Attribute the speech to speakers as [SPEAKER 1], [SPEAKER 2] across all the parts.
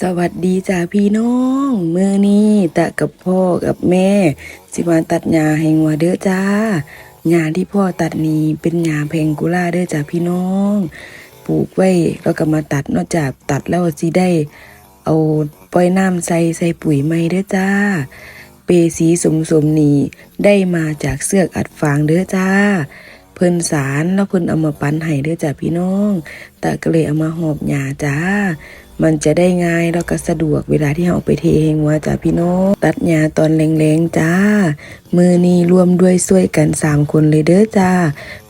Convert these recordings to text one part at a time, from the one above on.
[SPEAKER 1] สวัสดีจ้าพี่น้องมื้อนี้ตะกับพ่อกับแม่ สิมาตัดหญ้าให้งัวเด้อจ้าหญ้าที่พ่อตัดนี้เป็นหญ้าแพงกุล่าเด้อจ้าพี่น้อง ปลูกไว้แล้วก็มาตัดนอกจากตัดแล้วสิได้ เอาปล่อยน้ำใส่ใส่ปุ๋ยใหม่เด้อจ้า เปสีสมสมนี่ได้มาจากเสือกอัดฟางเด้อจ้า เพิ่นสารแล้วเพิ่นเอามาปั้นให้เด้อจ้าพี่น้องตาก็เลยเอามาหอบหญ้าจ้า มันจะได้ง่ายแล้วก็สะดวกเวลาที่เราเอาไปเทเองว่าจ้าพี่น้อง ตัดหญ้าตอนแรงๆจ้า มือนี้รวมด้วยช่วยกันสามคนเลยเด้อจ้า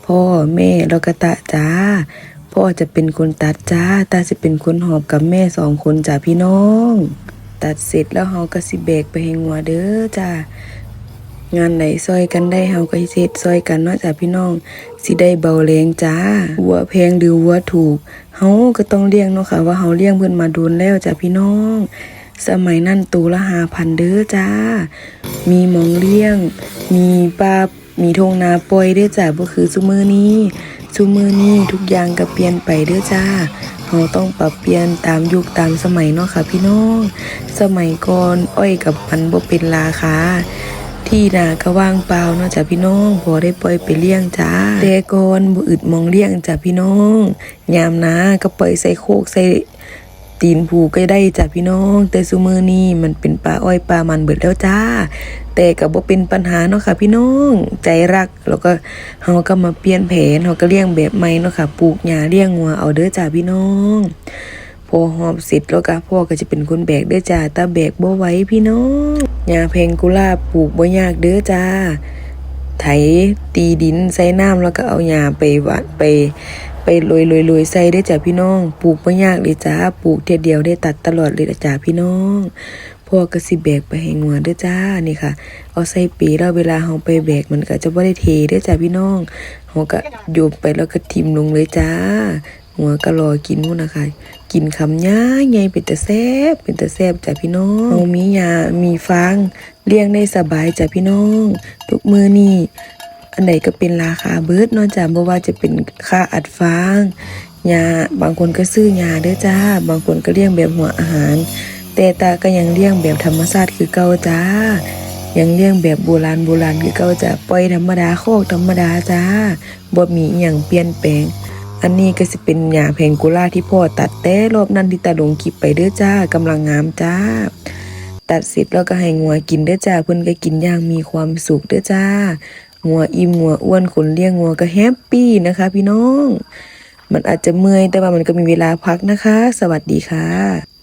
[SPEAKER 1] พ่อแม่แล้วก็ตาจ้าพ่อจะเป็นคนตัดจ้า ตาจะเป็นคนหอบกับแม่สองคนจ้าพี่น้อง ตัดเสร็จแล้วเฮาก็สิแบกไปหงัวเด้อจ้า งานไหนซอยกันได้เฮาก็เฮ็ดซอยกันเนาะจ้ะพี่น้องสิได้เบาแรงจ้าวัวแพงหรือวัวถูกเฮาก็ต้องเลี้ยงเนาะค่ะว่าเฮาเลี้ยงเพิ่นมาโดนแล้วจ้ะพี่น้อง สมัยนั้นตัวละ5,000เด้อจ้า มีหมองเลี้ยง มีปลามีทงนาปล่อยเด้อจ้าบ่คือซุมื้อนี้ซุมื้อนี้ทุกอย่างก็เปลี่ยนไปเด้อจ้าเฮาต้องปรับเปลี่ยนตามยุคตามสมัยเนาะค่ะพี่น้อง สมัยก่อนอ้อยกับมันบ่เป็นราคา ที่นาก็ว่างเปล่าเนาะจ้ะพี่น้อง พอได้ปล่อยไปเลี้ยงจ้าแต่ก่อนบ่อึดมองเลี้ยงจ้ะพี่น้อง ยามนาก็ปล่อยใส่โคกใส่ตีนผูก็ได้จ้ะพี่น้อง แต่ซุมื้อนี้มันเป็นปลาอ้อยปลามันเบิดแล้วจ้า แต่ก็บ่เป็นปัญหาเนาะค่ะพี่น้อง ใจรักแล้วก็เฮาก็มาเปลี่ยนแผนเฮาก็เลี้ยงแบบใหม่เนาะค่ะปลูกหญ้าเลี้ยงงัวเอาเด้อจ้าพี่น้อง พอหอบเสร็จแล้วก็พ่อก็จะเป็นคนแบกเด้อจ้าตาแบกบ่ไหวพี่น้องหญ้าเพงกุลาบปลูกบ่ยากเด้อจ้า ไถตีดินใส่น้ำแล้วก็เอาหญ้าไปหวานไป ไปโรยโรยโรยใส่ได้อจ้าพี่น้อง ปลูกบ่ยากเลยจ้าปลูกเทียเดียวได้ตัดตลอดเลยจ้าพี่น้องพ่อก็สิแบกไปให้งัวเด้อจ้านี่ค่ะ เอาใส่ปีแล้วเวลาเฮาไปแบกมันก็จะบ่ได้เทเด้อจ้าพี่น้องเฮาก็โยมไปแล้วก็ทิ่มลงเลยจ้า หัวก็รอกินมุ่นนะคะกินคำย่าใหญ่เป็นตะแซบเป็นตะแซบจ้ะพี่น้องเฮามียามีฟางเลี้ยงได้สบายจ้ะพี่น้อง ทุกมือนี่อันไหนก็เป็นราคาเบิดเนอกจากบ่ว่าจะเป็นค่าอัดฟางยาบางคนก็ซื้อยาเด้อจ้า บางคนก็เลี้ยงแบบหัวอาหาร แต่ตาก็ยังเลี้ยงแบบธรรมชาติคือเก่าจ้า ยังเลี้ยงแบบโบราณโบราณคือเก่าจ้ะปล่อยธรรมดาโคกธรรมดาจ้าบ่มีอย่างเปลี่ยนแปลง อันนี้ก็สิเป็นหญ้าเพงกุล่าที่พ่อตัดแต่รอบนั้นที่ตาลงคลิปไปเด้อจ้ากำลังงามจ้า ตัดเสร็จแล้วก็ให้งัวกินเด้อจ้าเพิ่นก็กินอย่างมีความสุขเด้อจ้างัวอิ่มงัวอ้วนคนเลี้ยงงัวก็แฮปปี้นะคะ พี่น้อง มันอาจจะเมื่อยแต่ว่ามันก็มีเวลาพักนะคะ สวัสดีค่ะ